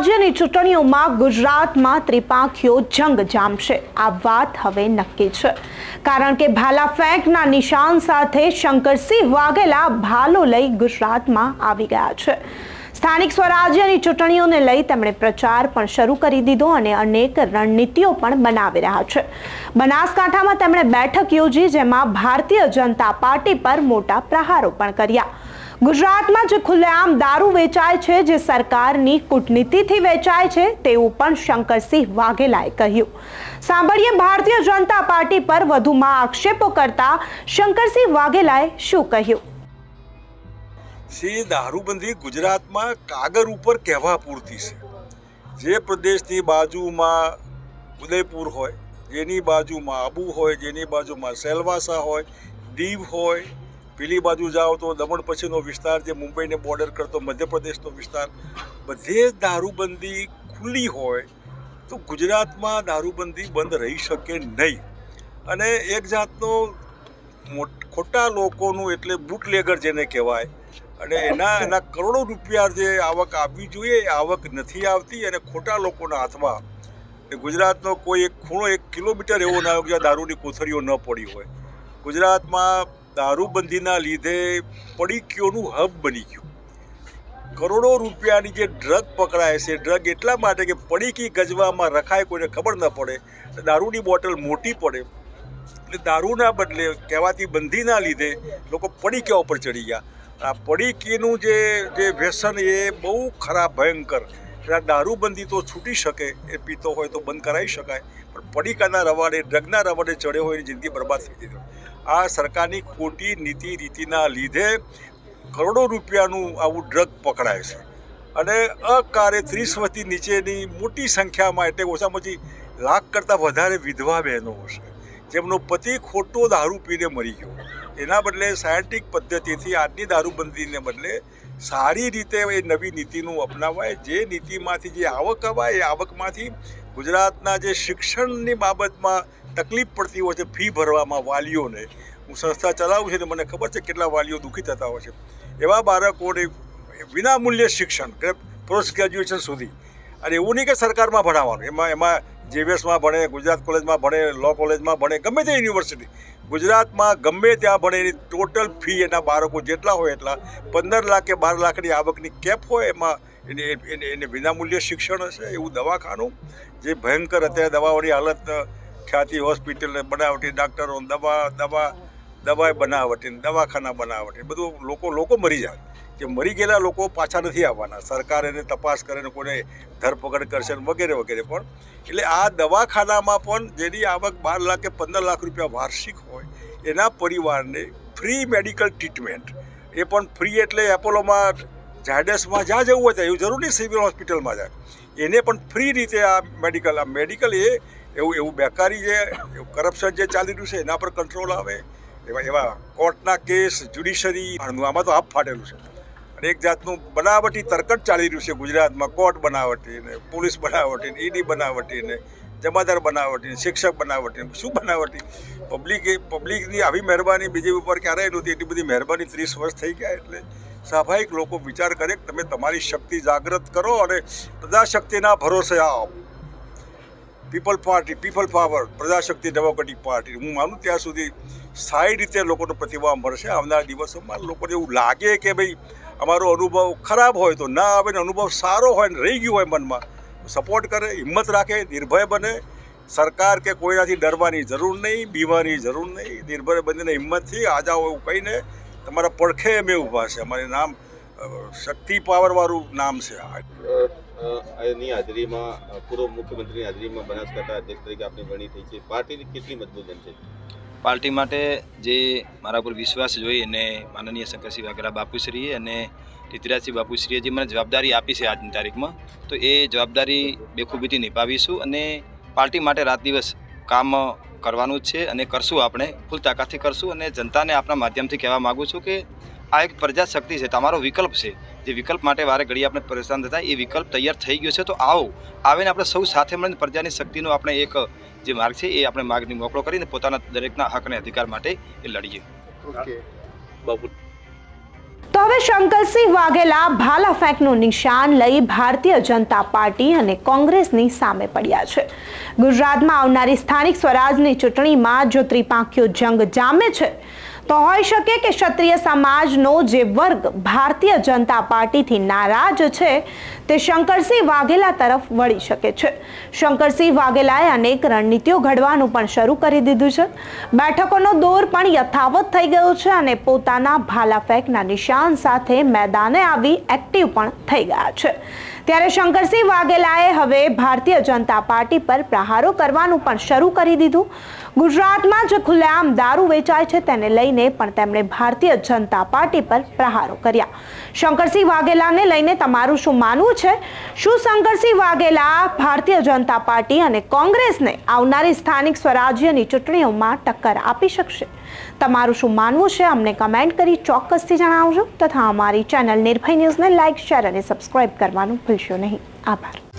સ્વરાજ્યની ચૂંટણીઓમાં ગુજરાતમાં ત્રિપાંખીઓ જંગ જામશે આ વાત હવે નક્કી છે. કારણ કે ભાલા ફેંકના નિશાન સાથે શંકરસિંહ વાઘેલા ભાલો લઈ ગુજરાતમાં આવી ગયા છે. સ્થાનિક સ્વરાજ્યની ચૂંટણીઓને લઈ તેમણે પ્રચાર પણ શરૂ કરી દીધો અને અનેક રણનીતિઓ પણ બનાવી રહ્યા છે. બનાસકાંઠામાં તેમણે બેઠક યોજી, જેમાં ભારતીય જનતા પાર્ટી પર મોટા પ્રહારો પણ કર્યા. ગુજરાતમાં જે ખુલ્લેઆમ દારૂ વેચાય છે, જે સરકારની કૂટનીતિથી વેચાય છે, તેવું પણ શંકરસિંહ વાઘેલાએ કહ્યું. સાંભળીએ ભારતીય જનતા પાર્ટી પર વધુમાં આક્ષેપો કરતા શંકરસિંહ વાઘેલાએ શું કહ્યું? સી, દારૂબંધી ગુજરાતમાં કાગળ ઉપર કહેવા પૂરતી છે. જે પ્રદેશની બાજુમાં ઉદયપુર હોય, જેની બાજુમાં આબુ હોય, જેની બાજુમાં સેલવાસા હોય, દીવ હોય પેલી બાજુ જાઓ તો દમણ પછીનો વિસ્તાર જે મુંબઈને બોર્ડર કરતો મધ્યપ્રદેશનો વિસ્તાર, બધે દારૂબંધી ખુલ્લી હોય તો ગુજરાતમાં દારૂબંધી બંધ રહી શકે નહીં. અને એક જાતનો ખોટા લોકોનું એટલે બુટલેગર જેને કહેવાય, અને એના એના કરોડો રૂપિયા જે આવક આવવી જોઈએ એ આવક નથી આવતી અને ખોટા લોકોના હાથમાં ગુજરાતનો કોઈ એક ખૂણો એક કિલોમીટર એવો ના કે જ્યાં દારૂની કોથળીઓ ન પડી હોય. ગુજરાતમાં દારૂબંધીના લીધે પડીકીઓનું હબ બની ગયું. કરોડો રૂપિયાની જે ડ્રગ પકડાય છે, ડ્રગ એટલા માટે કે પડીકી ગજવામાં રખાય કોઈને ખબર ન પડે દારૂની બોટલ મોટી પડે એટલે દારૂના બદલે કહેવાતી બંધીના લીધે લોકો પડીકીઓ ઉપર ચડી ગયા. આ પડીકીનું જે જે વ્યસન એ બહુ ખરાબ, ભયંકર. એટલે દારૂબંધી તો છૂટી શકે, એ પીતો હોય તો બંધ કરાવી શકાય, પણ પડીકાના રવાડે, ડ્રગના રવાડે ચડ્યો હોય એની જિંદગી બરબાદ થઈ દીધો આ સરકારની ખોટી નીતિ રીતિના લીધે કરોડો રૂપિયાનું આવું ડ્રગ પકડાય છે. અને અકારે ત્રીસ વર્ષથી નીચેની મોટી સંખ્યામાં, એટલે ઓછામાં ઓછી લાખ કરતાં વધારે વિધવા બહેનો હશે જેમનો પતિ ખોટો દારૂ પીને મરી ગયો. એના બદલે સાયન્ટિક પદ્ધતિથી આજની દારૂબંધીને બદલે સારી રીતે એ નવી નીતિનું અપનાવાય. જે નીતિમાંથી જે આવક અવાય, એ આવકમાંથી ગુજરાતના જે શિક્ષણની બાબતમાં તકલીફ પડતી હોય છે, ફી ભરવામાં વાલીઓને. હું સંસ્થા ચલાવું છું તો મને ખબર છે કેટલા વાલીઓ દુઃખી થતા હોય છે. એવા બાળકોને વિનામૂલ્ય શિક્ષણ પોસ્ટ ગ્રેજ્યુએશન સુધી. અને એવું નહીં કે સરકારમાં ભણાવવાનું. એમાં એમાં જેવીએસમાં ભણે, ગુજરાત કોલેજમાં ભણે લો કોલેજમાં ભણે, ગમે તે યુનિવર્સિટી ગુજરાતમાં ગમે ત્યાં ભણે એની ટોટલ ફી એના બાળકો જેટલા હોય એટલા પંદર લાખ કે બાર લાખની આવકની કેપ હોય એમાં એને એને એને વિનામૂલ્ય શિક્ષણ હશે એવું દવાખાનું, જે ભયંકર અત્યારે દવાઓની હાલત ખ્યાતિ હોસ્પિટલ બનાવટી, ડાક્ટરો દવા દવા દવા બનાવટી દવાખાના બનાવટી બધું લોકો લોકો મરી જાય. જે મરી ગયેલા લોકો પાછા નથી આવવાના. સરકાર એને તપાસ કરે ને કોને ધરપકડ કરશે વગેરે વગેરે. પણ એટલે આ દવાખાનામાં પણ જેની આવક બાર લાખ કે પંદર લાખ રૂપિયા વાર્ષિક હોય, એના પરિવારને ફ્રી મેડિકલ ટ્રીટમેન્ટ એ પણ ફ્રી એટલે એપોલોમાં ઝાયડસમાં જ્યાં જવું હોય ત્યાં, એવું જરૂર નહીં સિવિલ હોસ્પિટલમાં જાય. એને પણ ફ્રી રીતે આ મેડિકલ આ મેડિકલ એ એવું એવું બેકારી છે, એવું કરપ્શન જે ચાલી રહ્યું છે, એના પર કંટ્રોલ આવે. એવા એવા કોર્ટના કેસ જ્યુડિશરી આમાં તો આપ ફાટેલું છે. અને એક જાતનું બનાવટી તરકટ ચાલી રહ્યું છે ગુજરાતમાં, કોર્ટ બનાવટી ને પોલીસ બનાવટીને, ઈડી બનાવટીને, જમાદાર બનાવટીને, શિક્ષક બનાવટીને, શું બનાવટી? પબ્લિક પબ્લિકની આવી મહેરબાની, બીજી ઉપર ક્યારેય નહોતી, એટલી બધી મહેરબાની ત્રીસ વર્ષ થઈ ગયા એટલે સ્વાભાવિક લોકો વિચાર કરે કે તમે તમારી શક્તિ જાગૃત કરો અને પ્રજાશક્તિના ભરોસે આવો. People party, people power, Prajashakti, democratic party. હું માનું ત્યાં સુધી સારી રીતે લોકોનો પ્રતિભાવ મળશે. આવનારા દિવસોમાં લોકોને એવું લાગે કે ભાઈ, અમારો અનુભવ ખરાબ હોય તો ના આવે ને અનુભવ સારો હોય ને રહી ગયું હોય મનમાં સપોર્ટ કરે, હિંમત રાખે, નિર્ભય બને. સરકાર કે કોઈનાથી ડરવાની જરૂર નહીં બીવાની જરૂર નહીં. નિર્ભય બનીને હિંમતથી આ જાઓ એવું કહીને તમારા પડખે અમે ઊભા છે. અમારે નામ શક્તિ પાવરવાળું નામ છે એની હાજરીમાં પૂર્વ મુખ્યમંત્રીની હાજરીમાં બનાસકાંઠા અધ્યક્ષ તરીકે આપની વરણી થઈ છે. પાર્ટીની કેટલી મજબૂત બનશે પાર્ટી માટે જે મારા પર વિશ્વાસ જોઈ અને માનનીય શંકરસિંહ વાઘેલા બાપુશ્રીએ અને ટીતિરાજસિંહ બાપુશ્રીએ જે મને જવાબદારી આપી છે આજની તારીખમાં, તો એ જવાબદારી બેખૂબીથી નિભાવીશું અને પાર્ટી માટે રાત દિવસ કામ કરવાનું છે અને કરશું આપણે, ફૂલ તાકાતથી કરશું અને જનતાને આપણા માધ્યમથી કહેવા માગું છું કે આ એક પ્રજાશક્તિ છે, તમારો વિકલ્પ છે. જે વિકલ્પ માટે વારે ઘડી આપણે પરેશાન થતા એ વિકલ્પ તૈયાર થઈ ગયો છે. તો આવો આવીને આપણે સૌ સાથે મળીને પ્રજાની શક્તિનો આપણે એક જે માર્ગ છે એ આપણે માર્ગની મોકળો કરીને પોતાના દરેકના હક અને અધિકાર માટે એ લડીએ. બાપુ તો તો હવે શંકરસિંહ વાઘેલા ભાલા ફેંકનું નિશાન લઈ ભારતીય જનતા પાર્ટી અને કોંગ્રેસની સામે પડ્યા છે. ગુજરાતમાં આવનારી સ્થાનિક સ્વરાજની ચૂંટણીમાં જો ત્રિપાંખીઓ જંગ જામે છે. તો હોઈ શકે કે ક્ષત્રિય સમાજનો જે વર્ગ ભારતીય જનતા પાર્ટીથી નારાજ છે, તે શંકરસિંહ વાઘેલા તરફ વળી શકે છે. શંકરસિંહ વાઘેલાએ અનેક રણનીતિઓ ઘડવાનું પણ શરૂ કરી દીધું છે. બેઠકોનો દોર પણ યથાવત થઈ ગયો છે અને પોતાના ભાલા ફેંકના નિશાન સાથે મેદાને આવી એક્ટિવ પણ થઈ ગયા છે. ત્યારે શંકરસિંહ વાઘેલાએ હવે ભારતીય જનતા પાર્ટી પર પ્રહારો કરવાનું પણ શરૂ કરી દીધું. ગુજરાતમાં જે ખુલ્લેઆમ દારૂ વેચાય છે તેને લઈને પણ તેમણે ભારતીય જનતા પાર્ટી પર પ્રહારો કર્યા. શંકરસિંહ વાઘેલાને લઈને તમારું શું માનવું છે? શું શંકરસિંહ વાઘેલા ભારતીય જનતા પાર્ટી અને કોંગ્રેસને આવનારી સ્થાનિક સ્વરાજ્યની ચૂંટણીઓમાં ટક્કર આપી શકશે? તમારું શું માનવું છે? અમને કમેન્ટ કરી ચોક્કસથી જણાવજો. તથા અમારી ચેનલ નિર્ભય ન્યૂઝને લાઇક, શેર અને સબસ્ક્રાઇબ કરવાનું ભૂલશો નહીં. આભાર.